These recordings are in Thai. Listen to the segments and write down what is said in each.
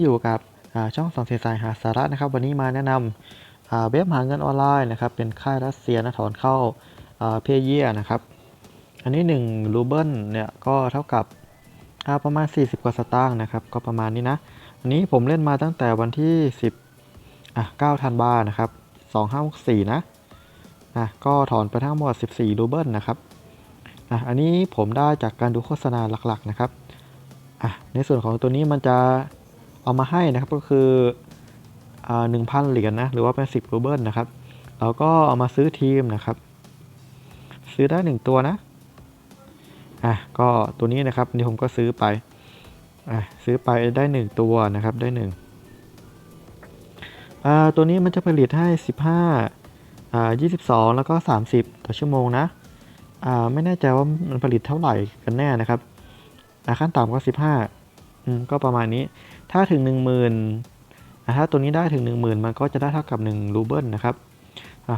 อยู่กับช่องสองเสียสายหาสาระนะครับ วันนี้มาแนะนำเว็บหาเงินออนไลน์นะครับ เป็นค่ายรัสเซียนะถอนเข้าเพย์เยียนะครับ อันนี้1รูเบิลเนี่ยก็เท่ากับประมาณ 40 กว่าสตางค์นะครับ ก็ประมาณนี้นะ อันนี้ผมเล่นมาตั้งแต่วันที่ 10อะ9ธันวานะครับ 2564 นะอะก็ถอนไปทั้งหมด 14 รูเบิลนะครับอะอันนี้ผมได้จากการดูโฆษณาหลักๆนะครับอะในส่วนของตัวนี้มันจะ เอามาให้นะครับก็คืออ่า1,000เหรียญนะหรือว่าเป็น10รูเบิลนะครับเราก็เอามาซื้อทีมนะครับ ซื้อได้1ตัวนะอะก็ตัวนี้นะครับนี่ผมก็ซื้อไปอะซื้อไปได้1ตัวนะครับได้1อ่าตัวนี้มันจะผลิตให้15อ่า22แล้วก็30ต่อชั่วโมงนะอ่าไม่แน่ใจว่ามันผลิตเท่าไหร่กันแน่นะครับอ่าขั้นต่ำก็15อืมก็ประมาณนี้ ถ้าถึง 10,000อ่าถ้าตัวนี้ได้ถึง 10,000 มันก็จะได้เท่ากับ 1 รูเบิลนะครับ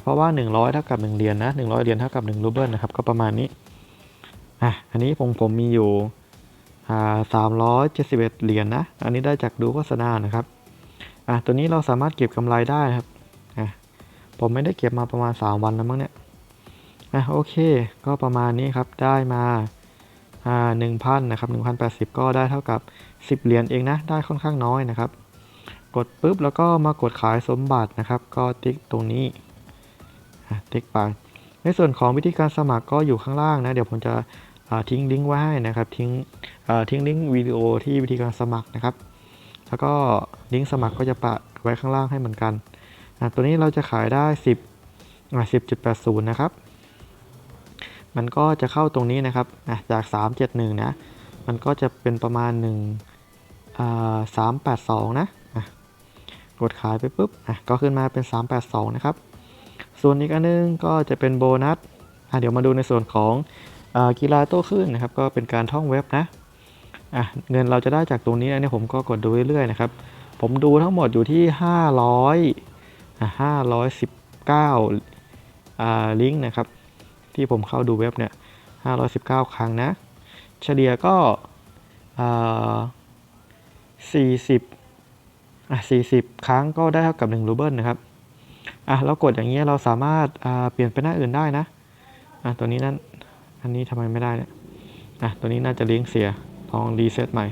เพราะว่า 100 เท่ากับ 1เหรียญนะ100เหรียญเท่ากับ 1 รูเบิลนะครับ ก็ประมาณนี้อะอันนี้ผมผมมีอยู่อ่า371เหรียญนะ อันนี้ได้จากดูโฆษณานะครับ อะตัวนี้เราสามารถเก็บกำไรได้นะครับ อะผมไม่ได้เก็บมาประมาณ3วันแล้วมั้งเนี่ย อะโอเค ก็ประมาณนี้ครับ ได้มา อ่า1,000นนะครับ1,080ก็ได้เท่ากับ10เหรียญเองนะ ได้ค่อนข้างน้อยนะครับ กดปุ๊บแล้วก็มากดขายสมบัตินะครับ ก็ติ๊กตรงนี้ติ๊กไป ในส่วนของวิธีการสมัครก็อยู่ข้างล่างนะ เดี๋ยวผมจะทิ้งลิงก์ไว้ให้นะครับ ทิ้งทิ้งลิงก์วิดีโอที่วิธีการสมัครนะครับ แล้วก็ลิงก์สมัครก็จะปะไว้ข้างล่างให้เหมือนกัน ตัวนี้เราจะขายได้ 10 10.80 นะครับ มันก็จะเข้าตรงนี้นะครับอะจาก 371 นะ มันก็จะเป็นประมาณ1อ่า382 นะอะกดขายไปปุ๊บอะก็ขึ้นมาเป็น 382 นะครับ ส่วนอีกอันนึงก็จะเป็นโบนัสอะเดี๋ยวมาดูในส่วนของอกีฬาโต้คลื่นนะครับ ก็เป็นการท่องเว็บนะอะเงินเราจะได้จากตรงนี้อันนี้ผมก็กดดูเรื่อยๆนะครับ ผมดูทั้งหมดอยู่ที่ 500อะ519อ่าลิงก์นะครับ ที่ผมเข้าดูเว็บเนี่ย 519 ครั้งนะ เฉลี่ยก็อ่า40 อะ 40 ครั้งก็ได้เท่ากับ 1 รูเบิลนะครับ อะ เรากดอย่างนี้ยเราสามารถอ่าเปลี่ยนไปหน้าอื่นได้นะ อะ ตัวนี้นั่น อันนี้ทำไมไม่ได้เนี่ย อะ ตัวนี้น่าจะลิงก์เสีย ลองรีเซ็ตใหม่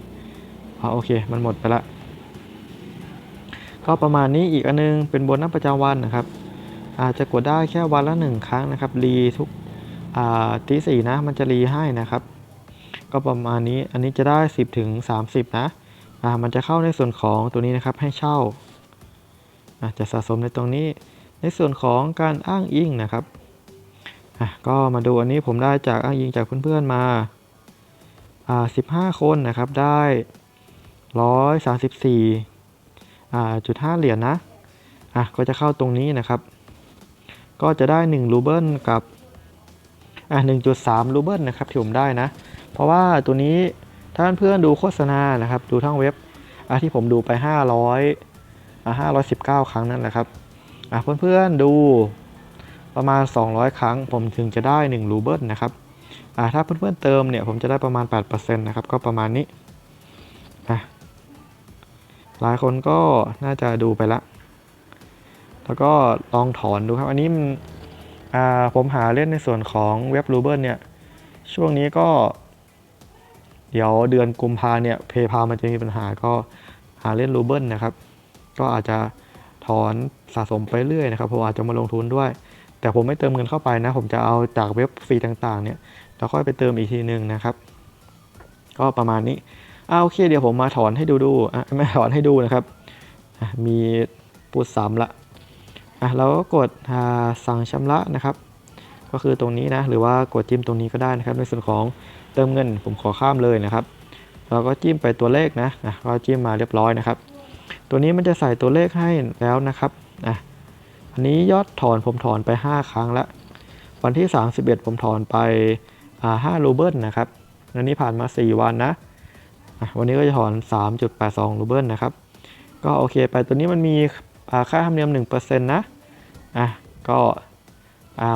อ๋อโอเค มันหมดไปละก็ประมาณนี้อีกอันนึงเป็นโบนัสประจำวันนะครับ อาจจะกดได้แค่วันละหนึ่งครั้งนะครับรีทุก ตีสี่นะมันจะรีให้นะครับ ก็ประมาณนี้อันนี้จะได้ 10ถึง30 นะอ่ามันจะเข้าในส่วนของตัวนี้นะครับให้เช่าะจะสะสมในตรงนี้ในส่วนของการอ้างอิงนะครับอะก็มาดูอันนี้ผมได้จากอ้างอิงจากเพื่อนๆมาอ่า15คนนะครับได้134อ่าจุด5เหรียญนะอะก็จะเข้าตรงนี้นะครับ ก็จะได้1รูเบิลกับ อะ1.3รูเบิลนะครับที่ผมได้นะ เพราะว่าตัวนี้ถ้าเพื่อนดูโฆษณานะครับ ดูทั้งเว็บอะที่ผมดูไป 500อะ519 ครั้งนั่นแหละครับอะเพื่อนๆดูประมาณ 200 ครั้ง ผมถึงจะได้1รูเบิลนะครับอะถ้าเพื่อนๆเติมเนี่ยผมจะได้ประมาณ 8%นะครับก็ประมาณนี้อะหลายคนก็น่าจะดูไปละ แล้วก็ลองถอนดูครับ อันนี้มัน ผมหาเล่นในส่วนของเว็บรูเบิลเนี่ย ช่วงนี้ก็ เดี๋ยวเดือนกุมภาเนี่ยเพย์พามันจะมีปัญหาก็หาเล่นรูเบิลนะครับ ก็อาจจะถอนสะสมไปเรื่อยนะครับผมอาจจะมาลงทุนด้วย แต่ผมไม่เติมเงินเข้าไปนะ ผมจะเอาจากเว็บฟรีต่างๆ เนี่ยแล้วค่อยไปเติมอีกทีหนึ่งนะครับ ก็ประมาณนี้อ่าโอเคเดี๋ยวผมมาถอนให้ดูดูอะไม่ถอนให้ดูนะครับ มีพูดซ้ำละ อะเราก็กดสั่งชำระนะครับ ก็คือตรงนี้นะหรือว่ากดจิ้มตรงนี้ก็ได้นะครับ ในส่วนของเติมเงินผมขอข้ามเลยนะครับ เราก็จิ้มไปตัวเลขนะอะก็จิ้มมาเรียบร้อยนะครับ ตัวนี้มันจะใส่ตัวเลขให้แล้วนะครับอะอันนี้ยอดถอนผมถอนไป 5 ครั้งละวันที่ 31 ผมถอนไปอ่ารูเบิลนะครับอันนี้ผ่านมา 4 วันนะอะวันนี้ก็จะถอน 3.82รูเบิลนะครับ ก็โอเคไปตัวนี้มันมีค่าธรรมเนียม1%นะ อะก็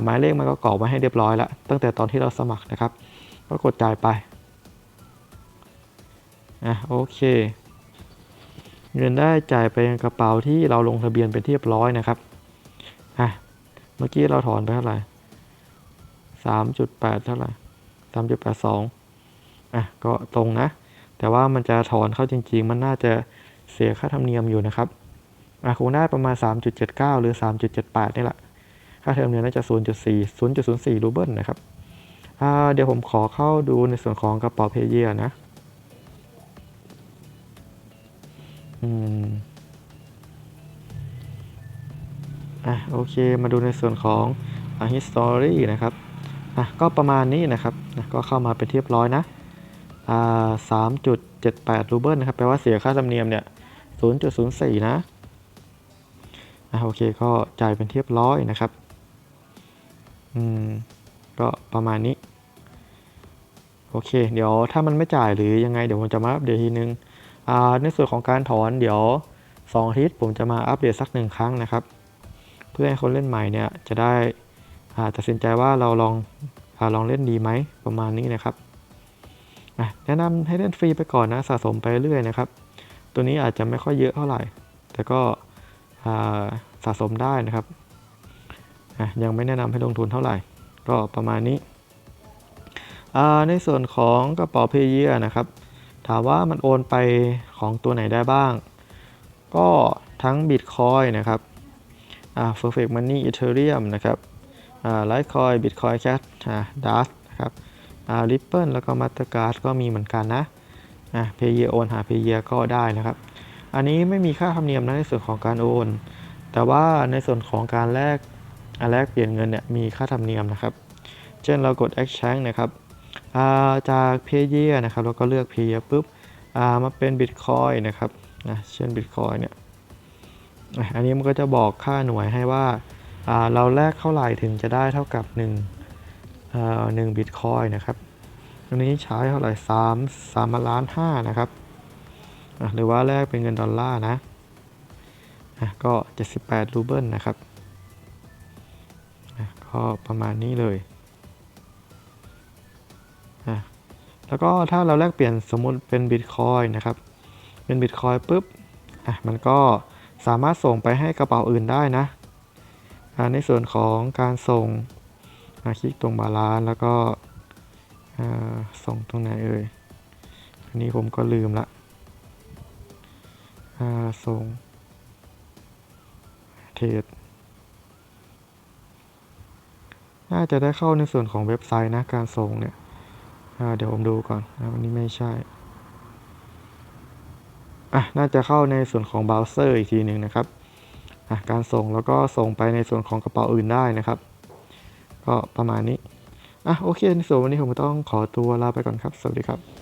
หมายเลขมันก็กรอกไว้ให้เรียบร้อยแล้วตั้งแต่ตอนที่เราสมัครนะครับ ก็กดจ่ายไปอะโอเคเงินได้จ่ายไปกระเป๋าที่เราลงทะเบียนเป็นที่เรียบร้อยนะครับอะเมื่อกี้เราถอนไปเท่าไหร่สามจุดแปดเท่าไหร่สามจุดแปดสองอะก็ตรงนะ แต่ว่ามันจะถอนเข้าจริง ๆ มันน่าจะเสียค่าธรรมเนียมอยู่นะครับ อะคงได้ประมาณ 3.79 หรือ 3.78 นี่แหละ ค่าเทอมเนียมน่าจะ 0.4 0.04 รูเบิลนะครับอ่าเดี๋ยวผมขอเข้าดูในส่วนของกระเป๋าเพย์เยียนะ อืม อะโอเค มาดูในส่วนของอ่า history นะครับ อะก็ประมาณนี้นะครับนะก็เข้ามาเป็นเรียบร้อยนะ อ่า 3.78 รูเบิลนะครับ แปลว่าเสียค่าธรรมเนียมเนี่ย 0.04 นะ อะโอเคก็จ่ายเป็นเรียบร้อยนะครับ อืม ก็ประมาณนี้ โอเค เดี๋ยวถ้ามันไม่จ่ายหรือยังไงเดี๋ยวผมจะมาอัปเดตทีนึง อ่า ในส่วนของการถอนเดี๋ยวสองอาทิตย์ผมจะมาอัปเดตสักหนึ่งครั้งนะครับ เพื่อให้คนเล่นใหม่เนี่ยจะได้อ่าตัดสินใจว่าเราลองอาลองเล่นดีไหมประมาณนี้นะครับแนะนำให้เล่นฟรีไปก่อนนะสะสมไปเรื่อยนะครับ ตัวนี้อาจจะไม่ค่อยเยอะเท่าไหร่ แต่ก็ สะสมได้นะครับ ยังไม่แนะนำให้ลงทุนเท่าไหร่ ก็ประมาณนี้ ในส่วนของกระเป๋าเพย์เยียนะครับ ถามว่ามันโอนไปของตัวไหนได้บ้าง ก็ทั้ง Bitcoin นะครับอ่า Perfect Money Ethereum นะครับอ่า Litecoin Bitcoin Cash อ่า Dash นะครับอ่า Ripple แล้วก็ Mastercard ก็มีเหมือนกันนะอ่า Payeer โอนหา Payeer ก็ได้นะครับ อันนี้ไม่มีค่าธรรมเนียมนะในส่วนของการโอน แต่ว่าในส่วนของการแลกอ่าแลกเปลี่ยนเงินเนี่ยมีค่าธรรมเนียมนะครับ เช่นเรากด Exchange นะครับาจาก Payeer นะครับเราก็เลือก Payeer ปุ๊บามาเป็น Bitcoin นะครับนะเช่น Bitcoin เนี่ยอันนี้มันก็จะบอกค่าหน่วยให้ว่าาเราแลกเท่าไหร่ถึงจะได้เท่ากับ1อ่า1 Bitcoin นะครับอันนี้ใช้เท่าไหร่3 3ล้าน5นะครับ หรือว่าแลกเป็นเงินดอลลาร์นะก็ 78 รูเบิลนะครับก็ประมาณนี้เลย แล้วก็ถ้าเราแลกเปลี่ยนสมมุติเป็นบิตคอยนะครับ เป็นบิตคอยปุ๊บมันก็สามารถส่งไปให้กระเป๋าอื่นได้นะ ในส่วนของการส่งคลิกตรงบาลานแล้วก็ส่งตรงไหนเอ่ย อันนี้ผมก็ลืมละ อาส่งเทรดน่าจะได้เข้าในส่วนของเว็บไซต์นะการส่งเนี่ยเดี๋ยวผมดูก่อนนะวันนี้ไม่ใช่อะน่าจะเข้าในส่วนของเบราว์เซอร์อีกทีหนึ่งนะครับอะการส่งแล้วก็ส่งไปในส่วนของกระเป๋าอื่นได้นะครับ ก็ประมาณนี้อะโอเคในส่วนวันนี้ผมต้องขอตัวลาไปก่อนครับ สวัสดีครับ